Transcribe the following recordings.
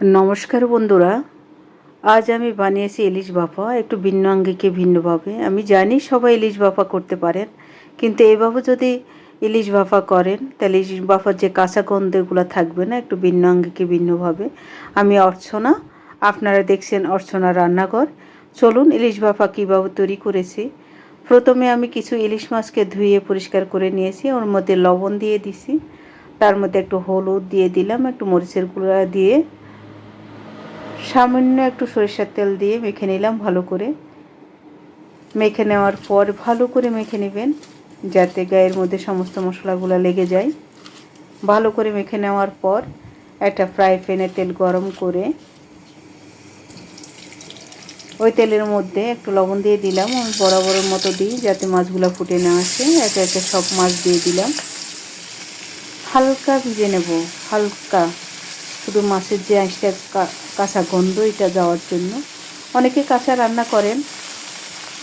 নমস্কার বন্ধুরা, আজ আমি বানিয়েছি ইলিশ ভাপা একটু ভিন্ন আঙ্গিকে ভিন্নভাবে। আমি জানি সবাই ইলিশ ভাপা করতে পারেন, কিন্তু এভাবে যদি ইলিশ ভাপা করেন, তাহলে ইলিশ ভাপার যে কাঁচা গন্ধগুলো থাকবে না, একটু ভিন্ন আঙ্গিকে ভিন্নভাবে। আমি অর্চনা, আপনারা দেখছেন অর্চনা রান্নাঘর। চলুন ইলিশ ভাপা কীভাবে তৈরি করেছি। প্রথমে আমি কিছু ইলিশ মাছকে ধুয়ে পরিষ্কার করে নিয়েছি, ওর মধ্যে লবণ দিয়ে দিছি। তার মধ্যে একটু হলুদ দিয়ে দিলাম, একটু মরিচের গুঁড়া দিয়ে সামান্য একটু সরিষার তেল দিয়ে মেখে নিলাম ভালো করে। মেখে নেওয়ার পর ভালো করে মেখে নেবেন যাতে গায়ের মধ্যে সমস্ত মশলাগুলো লেগে যায়। ভালো করে মেখে নেওয়ার পর একটা ফ্রাই প্যানে তেল গরম করে ওই তেলের মধ্যে একটু লবণ দিয়ে দিলাম। আমি বরাবরের মতো দিই যাতে মাছগুলো ফুটে না আসে। একে একে সব মাছ দিয়ে দিলাম। হালকা ভিজে নেব, হালকা। শুধু মাছের যে আঁশটা কাঁচা গন্ধ, এটা যাওয়ার জন্য। অনেকে কাঁচা রান্না করেন,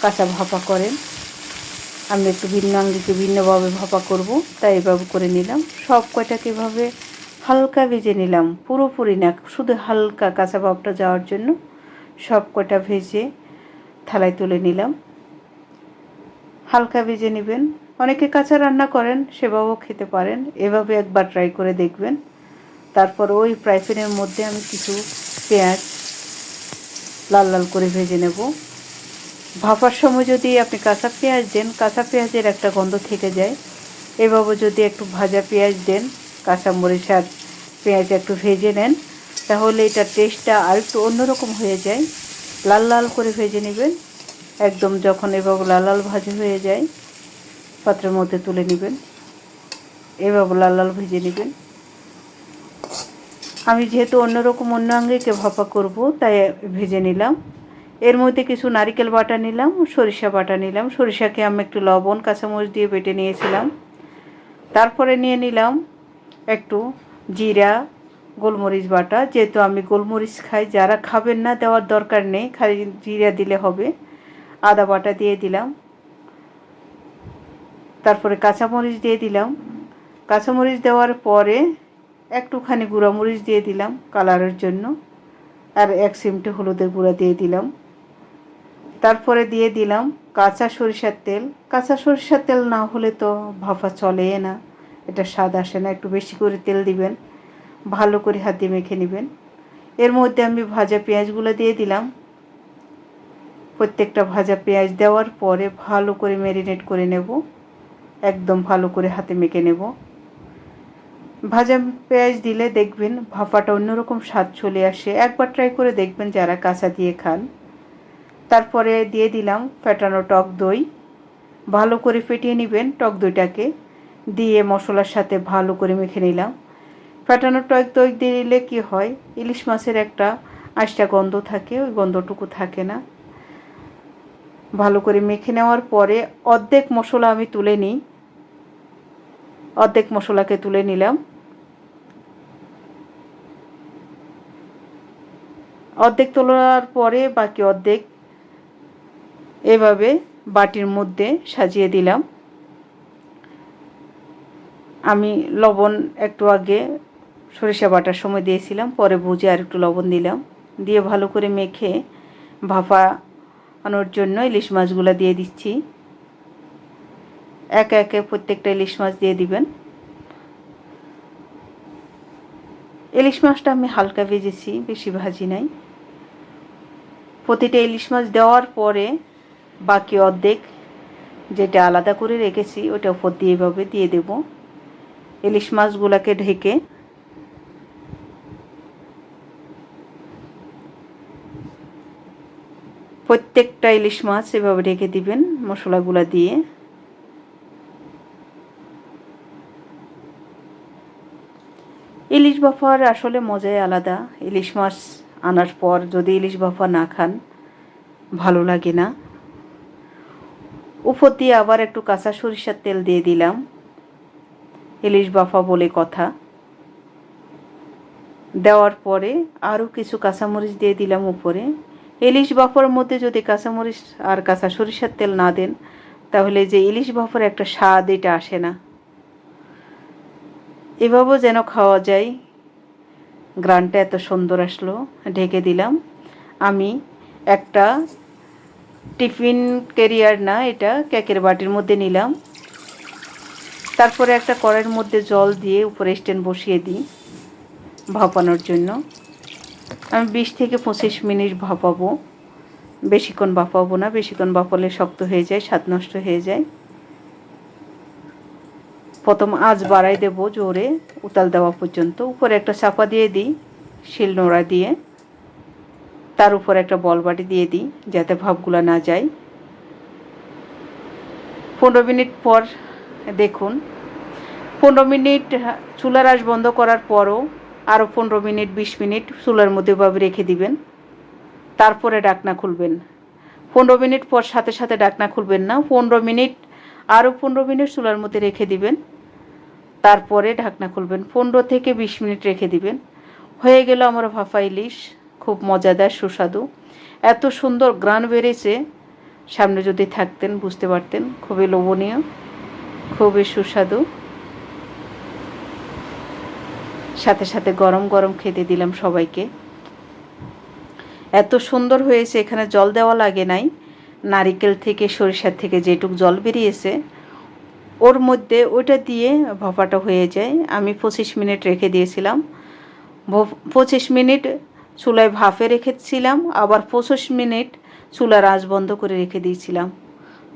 কাঁচা ভাপা করেন। আমি একটু ভিন্ন আঙ্গিকে ভিন্নভাবে ভাপা করব, তাই এভাবে করে নিলাম। সব কয়টাকে এভাবে হালকা ভেজে নিলাম, পুরোপুরি না, শুধু হালকা কাঁচা ভাবটা যাওয়ার জন্য। সব কয়টা ভেজে থালায় তুলে নিলাম। হালকা ভেজে নেবেন। অনেকে কাঁচা রান্না করেন, সেভাবেও খেতে পারেন। এভাবে একবার ট্রাই করে দেখবেন। তারপর ওই ফ্রাই প্যানের মধ্যে আমি কিছু পেঁয়াজ লাল লাল করে ভেজে নেব। ভাপার সময় যদি আপনি কাঁচা পেঁয়াজ দেন, কাঁচা পেঁয়াজের একটা গন্ধ থেকে যায়। এভাবে যদি একটু ভাজা পেঁয়াজ দেন, কাঁচা মরিচ আর পেঁয়াজ একটু ভেজে নেন, তাহলে এটার টেস্টটা আর একটু অন্যরকম হয়ে যায়। লাল লাল করে ভেজে নেবেন। একদম যখন এভাবে লাল লাল ভাজি হয়ে যায়, পাত্রের মধ্যে তুলে নেবেন। এভাবে লাল লাল ভেজে নেবেন। আমি যেহেতু অন্যরকম অন্য আঙ্গিকে ভাপা করব, তাই ভেজে নিলাম। এর মধ্যে কিছু নারিকেল বাটা নিলাম, সরিষা বাটা নিলাম। সরিষাকে আমি একটু লবণ, কাঁচামরিচ দিয়ে বেটে নিয়েছিলাম। তারপরে নিয়ে নিলাম একটু জিরা, গোলমরিচ বাটা। যেহেতু আমি গোলমরিচ খাই, যারা খাবেন না, দেওয়ার দরকার নেই, খালি জিরা দিলে হবে। আদা বাটা দিয়ে দিলাম। তারপরে কাঁচামরিচ দিয়ে দিলাম। কাঁচামরিচ দেওয়ার পরে একটুখানি গুঁড়ামরিচ দিয়ে দিলাম কালারের জন্য। আর এক সিমটে হলুদের গুঁড়া দিয়ে দিলাম। তারপরে দিয়ে দিলাম কাঁচা সরিষার তেল। কাঁচা সরিষার তেল না হলে তো ভাপা চলে না। এটা স্বাদ আসে না। একটু বেশি করে তেল দিবেন। ভালো করে হাত দিয়ে মেখে নেবেন। এর মধ্যে আমি ভাজা পেঁয়াজগুলো দিয়ে দিলাম। প্রত্যেকটা ভাজা পেঁয়াজ দেওয়ার পরে ভালো করে ম্যারিনেট করে নেব। একদম ভালো করে হাতে মেখে নেব। ভাজা পেঁয়াজ দিলে দেখবেন ভাপাটা অন্যরকম স্বাদ চলে আসে। একবার ট্রাই করে দেখবেন যারা কাঁচা দিয়ে খান। তারপরে দিয়ে দিলাম ফেটানো টক দই। ভালো করে ফেটিয়ে নেবেন টক দইটাকে। দিয়ে মশলার সাথে ভালো করে মেখে নিলাম। ফেটানো টক দই দিলে কি হয়, ইলিশ মাছের একটা আঁশটা গন্ধ থাকে, ওই গন্ধটুকু থাকে না। ভালো করে মেখে নেওয়ার পরে অর্ধেক মশলা আমি তুলে নিই। অর্ধেক মশলাকে তুলে নিলাম। অর্ধেক তোলার পরে বাকি অর্ধেক এভাবে বাটির মধ্যে সাজিয়ে দিলাম। আমি লবণ একটু আগে সরিষা বাটার সময় দিয়েছিলাম, পরে বুঝে আর একটু লবণ দিলাম। দিয়ে ভালো করে মেখে ভাপানোর জন্য ইলিশ মাছগুলো দিয়ে দিচ্ছি। একে একে প্রত্যেকটা ইলিশ মাছ দিয়ে দিবেন। ইলিশ মাছটা আমি হালকা ভেজেছি, বেশি ভাজি নাই। প্রতিটা ইলিশ মাছ দেওয়ার পরে বাকি অর্ধেক যেটা আলাদা করে রেখেছি, ওটা উপর দিয়ে এভাবে দিয়ে দেব। ইলিশ মাছগুলোকে ঢেকে প্রত্যেকটা ইলিশ মাছ এভাবে ঢেকে দিবেন, মশলাগুলো দিয়ে। ইলিশ বাফার আসলে মজাই আলাদা। ইলিশ মাছ আনার পর যদি ইলিশ বাফা না খান, ভালো লাগে না। উপর দিয়ে আবার একটু কাঁচা সরিষার তেল দিয়ে দিলাম। ইলিশ বাফা বলে কথা। দেওয়ার পরে আরও কিছু কাঁচামরিচ দিয়ে দিলাম উপরে। ইলিশ বাফার মধ্যে যদি কাঁচামরিচ আর কাঁচা সরিষার তেল না দেন, তাহলে যে ইলিশ বাফার একটা স্বাদ এটা আসে না। এভাবেও যেন খাওয়া যায়। গ্রানটা এত সুন্দর আসলো, ঢেকে দিলাম। আমি একটা টিফিন কেরিয়ার না, এটা কেকের বাটির মধ্যে নিলাম। তারপরে একটা কড়াইয়ের মধ্যে জল দিয়ে উপরে স্ট্যান্ড বসিয়ে দিই ভাপানোর জন্য। আমি বিশ থেকে পঁচিশ মিনিট ভাপাবো। বেশিক্ষণ বাপাবো না, বেশিক্ষণ বাপালে শক্ত হয়ে যায়, স্বাদ নষ্ট হয়ে যায়। প্রথম আঁচ বাড়াই দেবো জোরে, উতাল দেওয়া পর্যন্ত। উপরে একটা চাপা দিয়ে দিই, শিল নোড়া দিয়ে। তার উপর একটা বল বাটি দিয়ে দিই, যাতে ভাবগুলো না যায়। পনেরো মিনিট পর দেখুন, পনেরো মিনিট চুলার আঁচ বন্ধ করার পরও আরও পনেরো মিনিট, বিশ মিনিট চুলার মধ্যে ভাবে রেখে দিবেন। তারপরে ডাকনা খুলবেন। পনেরো মিনিট পর সাথে সাথে ডাকনা খুলবেন না, পনেরো মিনিট আরও পনেরো মিনিট চুলার মধ্যে রেখে দিবেন। তারপরে ঢাকনা খুলবেন। পনেরো থেকে বিশ মিনিট রেখে দিবেন। হয়ে গেল আমার ভাফা ইলিশ। খুব মজাদার, সুস্বাদু। এত সুন্দর গ্রান বেড়েছে। সামনে যদি থাকতেন, বুঝতে পারতেন। খুবই লোভনীয়, খুবই সুস্বাদু। সাথে সাথে গরম গরম খেতে দিলাম সবাইকে। এত সুন্দর হয়েছে, এখানে জল দেওয়া লাগে নাই। নারিকেল থেকে, সরিষার থেকে যেটুক জল বেরিয়েছে, ওর মধ্যে ওইটা দিয়ে ভাপাটা হয়ে যায়। আমি পঁচিশ মিনিট রেখে দিয়েছিলাম। পঁচিশ মিনিট চুলায় ভাপে রেখেছিলাম। আবার পঁচিশ মিনিট চুলার আঁচ বন্ধ করে রেখে দিয়েছিলাম।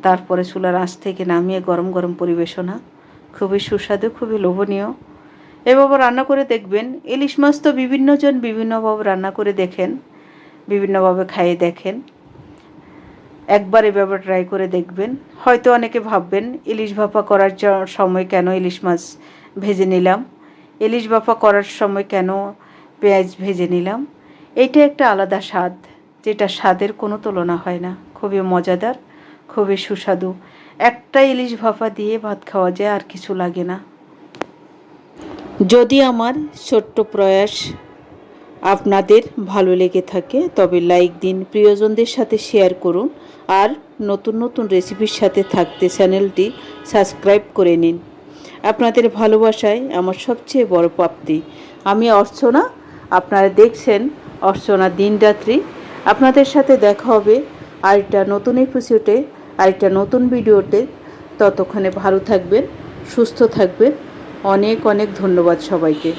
তারপরে চুলার আঁচ থেকে নামিয়ে গরম গরম পরিবেশনা। খুবই সুস্বাদু, খুবই লোভনীয়। এভাবে রান্না করে দেখবেন। ইলিশ মাছ তো বিভিন্নজন বিভিন্নভাবে রান্না করে দেখেন, বিভিন্নভাবে খাইয়ে দেখেন। একবার এভাবে ট্রাই করে দেখবেন। হয়তো অনেকে ভাববেন, ইলিশ ভাপা করার সময় কেন ইলিশ মাছ ভেজে নিলাম? ইলিশ ভাপা করার সময় কেন পেঁয়াজ ভেজে নিলাম? এইটা একটা আলাদা স্বাদ, যেটা স্বাদের কোনো তুলনা হয় না। খুবই মজাদার, খুবই সুস্বাদু। একটা ইলিশ ভাপা দিয়ে ভাত খাওয়া যায়, আর কিছু লাগে না। যদি আমার ছোট্ট প্রয়াস আপনাদের ভালো লেগে থাকে, তবে লাইক দিন, প্রিয়জনদের সাথে শেয়ার করুন। আর নতুন নতুন রেসিপির সাথে থাকতে চ্যানেলটি সাবস্ক্রাইব করে নিন। আপনাদের ভালোবাসায় আমার সবচেয়ে বড় প্রাপ্তি। আমি অর্চনা, আপনারা দেখছেন অর্চনা দিনরাত্রি আপনাদের সাথে দেখা হবে আরেকটা নতুন এপিসোডে আরেকটা নতুন ভিডিওতে। ততক্ষণে ভালো থাকবেন, সুস্থ থাকবেন। অনেক অনেক ধন্যবাদ সবাইকে।